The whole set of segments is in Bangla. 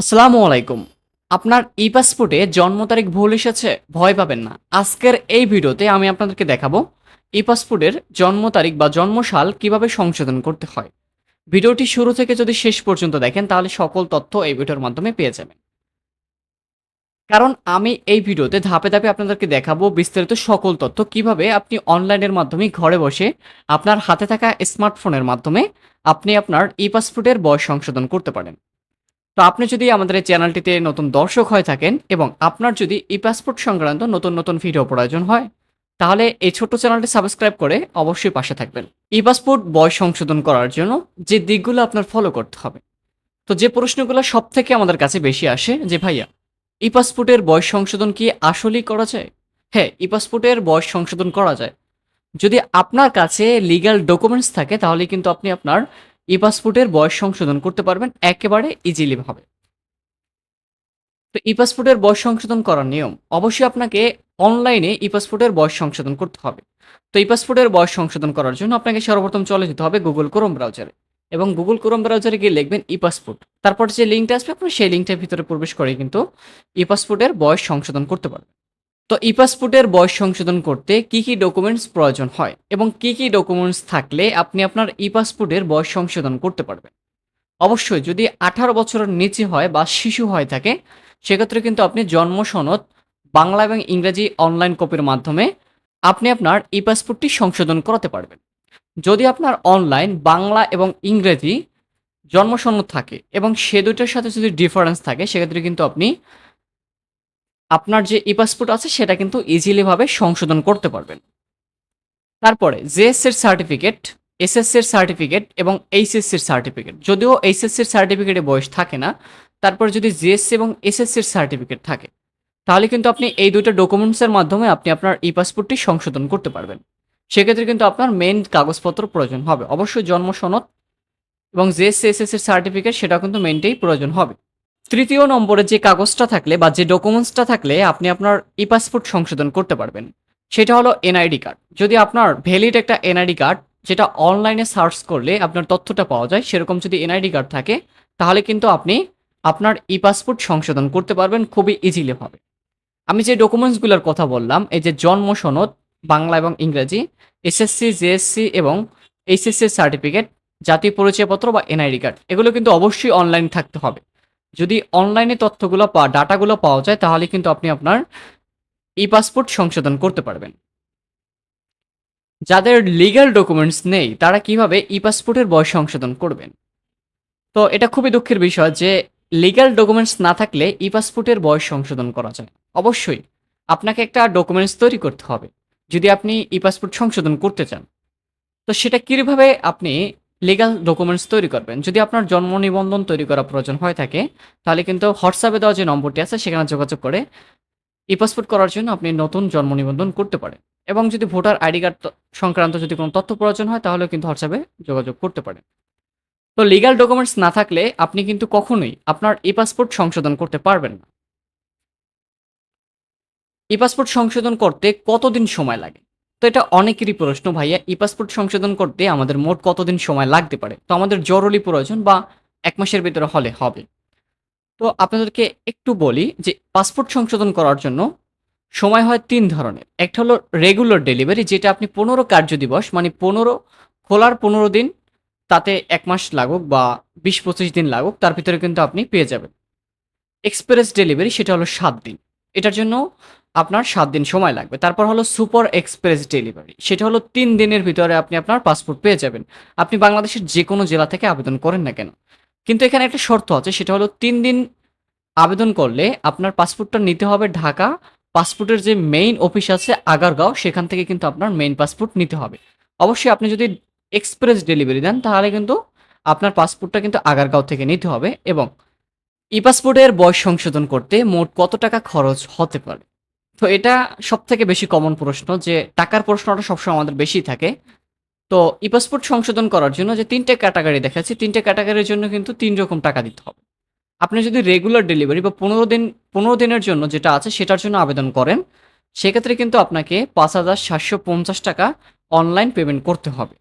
আসসালামু আলাইকুম। আপনার ই পাসপোর্টে জন্ম তারিখ ভুল এসেছে, ভয় পাবেন না। আজকের এই ভিডিওতে আমি আপনাদেরকে দেখাবো ই পাসপোর্টের জন্ম তারিখ বা জন্মসাল কীভাবে সংশোধন করতে হয়। ভিডিওটি শুরু থেকে যদি শেষ পর্যন্ত দেখেন, তাহলে সকল তথ্য এই ভিডিওর মাধ্যমে পেয়ে যাবেন। কারণ আমি এই ভিডিওতে ধাপে ধাপে আপনাদেরকে দেখাবো বিস্তারিত সকল তথ্য কীভাবে আপনি অনলাইনের মাধ্যমে ঘরে বসে আপনার হাতে থাকা স্মার্টফোনের মাধ্যমে আপনি আপনার ই পাসপোর্টের বয়স সংশোধন করতে পারেন। তো আপনি যদি আমাদের এই চ্যানেলটিতে নতুন দর্শক হয়ে থাকেন এবং আপনার যদি ই পাসপোর্ট সংক্রান্ত নতুন নতুন ভিডিও প্রয়োজন হয়, তাহলে এই ছোট্ট চ্যানেলটি সাবস্ক্রাইব করে অবশ্যই পাশে থাকবেন। ই পাসপোর্ট বয়স সংশোধন করার জন্য যে দিকগুলো আপনার ফলো করতে হবে, তো যে প্রশ্নগুলো সব থেকে আমাদের কাছে বেশি আসে যে, ভাইয়া, ই পাসপোর্টের বয়স সংশোধন কি আসলেই করা যায়? হ্যাঁ ই পাসপোর্টের বয়স সংশোধন করা যায়। যদি আপনার কাছে লিগ্যাল ডকুমেন্টস থাকে, তাহলে কিন্তু আপনি আপনার ই পাসপোর্টের বয়স সংশোধন করতে পারবেন একেবারে ইজিলি ভাবে তো ই পাসপোর্টের বয়স সংশোধন করার নিয়ম, অবশ্যই আপনাকে অনলাইনে ই পাসপোর্টের বয়স সংশোধন করতে হবে। তো ই পাসপোর্টের বয়স সংশোধন করার জন্য আপনাকে সর্বপ্রথম চলে যেতে হবে গুগল ক্রোম ব্রাউজারে এবং গুগল ক্রোম ব্রাউজারে গিয়ে লিখবেন ই পাসপোর্ট। তারপর যে লিঙ্কটা আসবে আপনি সেই লিঙ্কটার ভিতরে প্রবেশ করে কিন্তু ই পাসপোর্টের বয়স সংশোধন করতে পারবেন। তো ই পাসপোর্টের বয়স সংশোধন করতে কি কি ডকুমেন্টস প্রয়োজন হয় এবং কি কি ডকুমেন্টস থাকলে আপনি আপনার ই পাসপোর্টের বয়স সংশোধন করতে পারবেন? অবশ্যই যদি আঠারো বছরের নিচে হয় বা শিশু হয়ে থাকে, সেক্ষেত্রে কিন্তু আপনি জন্ম সনদ, বাংলা এবং ইংরেজি অনলাইন কপির মাধ্যমে আপনি আপনার ই পাসপোর্টটি সংশোধন করাতে পারবেন। যদি আপনার অনলাইন বাংলা এবং ইংরেজি জন্ম সনদ থাকে এবং সে দুটোর সাথে যদি ডিফারেন্স থাকে, সেক্ষেত্রে কিন্তু আপনি আপনার যে ই পাসপোর্ট আছে, সেটা কিন্তু ইজিলিভাবে সংশোধন করতে পারবেন। তারপরে জেএস এর সার্টিফিকেট এসএসসি এর সার্টিফিকেট এবং এইচএসসি এর সার্টিফিকেট যদিও এইচএসসি এর সার্টিফিকেটে বয়স থাকে না, তারপর যদি জিএসসি এবং এসএসসি এর সার্টিফিকেট থাকে, তাহলে কিন্তু আপনি এই দুটো ডকুমেন্টসের মাধ্যমে আপনি আপনার ই পাসপোর্টটি সংশোধন করতে পারবেন। সেক্ষেত্রে কিন্তু আপনার মেন কাগজপত্র প্রয়োজন হবে। অবশ্যই জন্ম সনদ এবং জেএসসি এসএসসি এর সার্টিফিকেট সেটা কিন্তু মেইনটেই প্রয়োজন হবে। তৃতীয় নম্বরে যে কাগজটা থাকলে বা যে ডকুমেন্টসটা থাকলে আপনি আপনার ই পাসপোর্ট সংশোধন করতে পারবেন। সেটা হলো এনআইডি কার্ড যদি আপনার ভ্যালিড একটা এনআইডি কার্ড যেটা অনলাইনে সার্চ করলে আপনার তথ্যটা পাওয়া যায়, সেরকম যদি এনআইডি কার্ড থাকে, তাহলে কিন্তু আপনি আপনার ই পাসপোর্ট সংশোধন করতে পারবেন খুবই ইজিলি হবে আমি যে ডকুমেন্টসগুলোর কথা বললাম, এই যে জন্ম সনদ, বাংলা এবং ইংরেজি এসএসসি জেএসসি এবং এইচএসসি সার্টিফিকেট জাতীয় পরিচয়পত্র বা এনআইডি কার্ড এগুলো কিন্তু অবশ্যই অনলাইন থাকতে হবে। যদি অনলাইনে তথ্যগুলো পা ডাটাগুলো পাওয়া যায়, তাহলে কিন্তু আপনি আপনার ই পাসপোর্ট সংশোধন করতে পারবেন। যাদের লিগ্যাল ডকুমেন্টস নেই, তারা কীভাবে ই পাসপোর্টের বয়স সংশোধন করবেন? তো এটা খুবই দুঃখের বিষয় যে লিগ্যাল ডকুমেন্টস না থাকলে ই পাসপোর্টের বয়স সংশোধন করা যায়। অবশ্যই, আপনাকে একটা ডকুমেন্টস তৈরি করতে হবে, যদি আপনি ই পাসপোর্ট সংশোধন করতে চান। তো সেটা কীভাবে আপনি লিগ্যাল ডকুমেন্টস তৈরি করবেন। যদি আপনার জন্ম নিবন্ধন তৈরি করা প্রয়োজন হয়ে থাকে, তাহলে কিন্তু হোয়াটসঅ্যাপে দেওয়া যে নম্বরটি আছে, সেখানে যোগাযোগ করে ই পাসপোর্ট করার জন্য আপনি নতুন জন্ম নিবন্ধন করতে পারেন। এবং যদি ভোটার আইডি কার্ড সংক্রান্ত যদি কোনো তথ্য প্রয়োজন হয় তাহলে কিন্তু হোয়াটসঅ্যাপে যোগাযোগ করতে পারেন। তো লিগ্যাল ডকুমেন্টস না থাকলে আপনি কিন্তু কখনোই আপনার ই পাসপোর্ট সংশোধন করতে পারবেন না। ই পাসপোর্ট সংশোধন করতে কতদিন সময় লাগে? তো এটা অনেকেরই প্রশ্ন, ভাইয়া, ই পাসপোর্ট সংশোধন করতে আমাদের মোট কতদিন সময় লাগতে পারে? তো আমাদের জরুরি প্রয়োজন বা এক মাসের ভিতরে হলে হবে। তো আপনাদেরকে একটু বলি যে পাসপোর্ট সংশোধন করার জন্য সময় হয় তিন ধরনের। একটা হলো রেগুলার ডেলিভারি, যেটা আপনি পনেরো কার্য দিবস মানে পনেরো খোলার পনেরো দিন, তাতে এক মাস লাগুক বা বিশ পঁচিশ দিন লাগুক, তার ভিতরে কিন্তু আপনি পেয়ে যাবেন। এক্সপ্রেস ডেলিভারি, সেটা হলো সাত দিন। এটার জন্য আপনার সাত দিন সময় লাগবে। তারপর হলো সুপার এক্সপ্রেস ডেলিভারি। সেটা হলো তিন দিনের ভিতরে আপনি আপনার পাসপোর্ট পেয়ে যাবেন। আপনি বাংলাদেশের যে কোনো জেলা থেকে আবেদন করেন না কেন? কিন্তু এখানে একটা শর্ত আছে, সেটা হলো তিন দিন আবেদন করলে আপনার পাসপোর্টটা নিতে হবে ঢাকা। পাসপোর্টের যে মেইন অফিস আছে, আগারগাঁও, সেখান থেকে কিন্তু আপনার মেইন পাসপোর্ট নিতে হবে। অবশ্যই আপনি যদি এক্সপ্রেস ডেলিভারি দেন, তাহলে কিন্তু আপনার পাসপোর্টটা কিন্তু আগারগাঁও থেকে নিতে হবে এবং ই পাসপোর্টের বয়স সংশোধন করতে মোট কত টাকা খরচ হতে পারে? তো এটা সব থেকে বেশি কমন প্রশ্ন যে টাকার প্রশ্নটা সবসময় আমাদের বেশি থাকে। তো ই পাসপোর্ট সংশোধন করার জন্য যে তিনটে ক্যাটাগরি দেখাচ্ছি, তিনটে ক্যাটাগরির জন্য কিন্তু তিন রকম টাকা দিতে হবে। আপনি যদি রেগুলার ডেলিভারি বা পনেরো দিন, পনেরো দিনের জন্য যেটা আছে সেটার জন্য আবেদন করেন, সেক্ষেত্রে কিন্তু আপনাকে পাঁচ হাজার সাতশো পঞ্চাশ টাকা অনলাইন পেমেন্ট করতে হবে।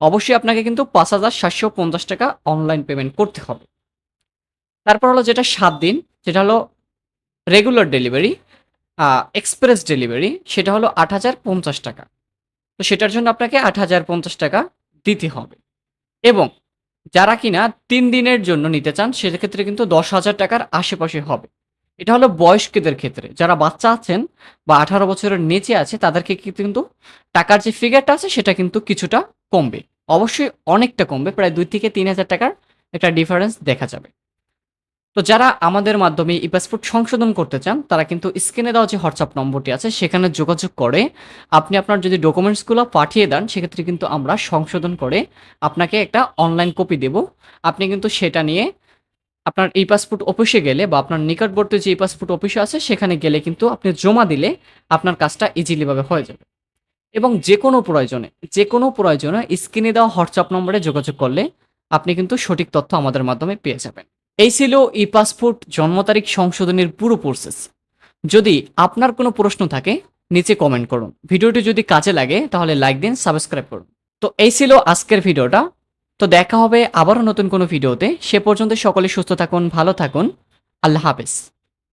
অবশ্যই আপনাকে কিন্তু পাঁচ হাজার সাতশো পঞ্চাশ টাকা অনলাইন পেমেন্ট করতে হবে। তারপর হলো যেটা সাত দিন যেটা হলো রেগুলার ডেলিভারি এক্সপ্রেস ডেলিভারি সেটা হলো আট হাজার পঞ্চাশ টাকা। তো সেটার জন্য আপনাকে আট হাজার পঞ্চাশ টাকা দিতে হবে। এবং যারা কিনা তিন দিনের জন্য নিতে চান, সেক্ষেত্রে কিন্তু দশ হাজার টাকার আশেপাশে হবে। এটা হলো বয়স্কদের ক্ষেত্রে। যারা বাচ্চা আছেন বা আঠারো বছরের নিচে আছে, তাদেরকে কিন্তু টাকার যে ফিগারটা আছে, সেটা কিন্তু কিছুটা কমবে। অবশ্যই অনেকটা কমবে, প্রায় দুই থেকে তিন হাজার টাকার একটা ডিফারেন্স দেখা যাবে। তো যারা আমাদের মাধ্যমে ই পাসপোর্ট সংশোধন করতে চান, তারা কিন্তু স্ক্রিনে দেওয়া যে হোয়াটসঅ্যাপ নম্বরটি আছে, সেখানে যোগাযোগ করে আপনি আপনার যদি ডকুমেন্টসগুলো পাঠিয়ে দেন, সেক্ষেত্রে কিন্তু আমরা সংশোধন করে আপনাকে একটা অনলাইন কপি দেব। আপনি কিন্তু সেটা নিয়ে আপনার ই পাসপোর্ট অফিসে গেলে বা আপনার নিকটবর্তী যে ই পাসপোর্ট অফিসে আছে, সেখানে গেলে কিন্তু আপনি জমা দিলে আপনার কাজটা ইজিলিভাবে হয়ে যাবে। এবং যে কোনো প্রয়োজনে, যে কোনো প্রয়োজনে স্ক্রিনে দেওয়া হোয়াটসঅ্যাপ নম্বরে যোগাযোগ করলে আপনি কিন্তু সঠিক তথ্য আমাদের মাধ্যমে পেয়ে যাবেন। এই ছিল ই পাসপোর্ট জন্ম তারিখ সংশোধনের পুরো প্রসেস যদি আপনার কোনো প্রশ্ন থাকে, নিচে কমেন্ট করুন। ভিডিওটি যদি কাজে লাগে, তাহলে লাইক দিন সাবস্ক্রাইব করুন। তো এই ছিল আজকের ভিডিওটা। তো দেখা হবে আবারও নতুন কোনো ভিডিওতে। সে পর্যন্ত সকলে সুস্থ থাকুন, ভালো থাকুন। আল্লাহ হাফেজ।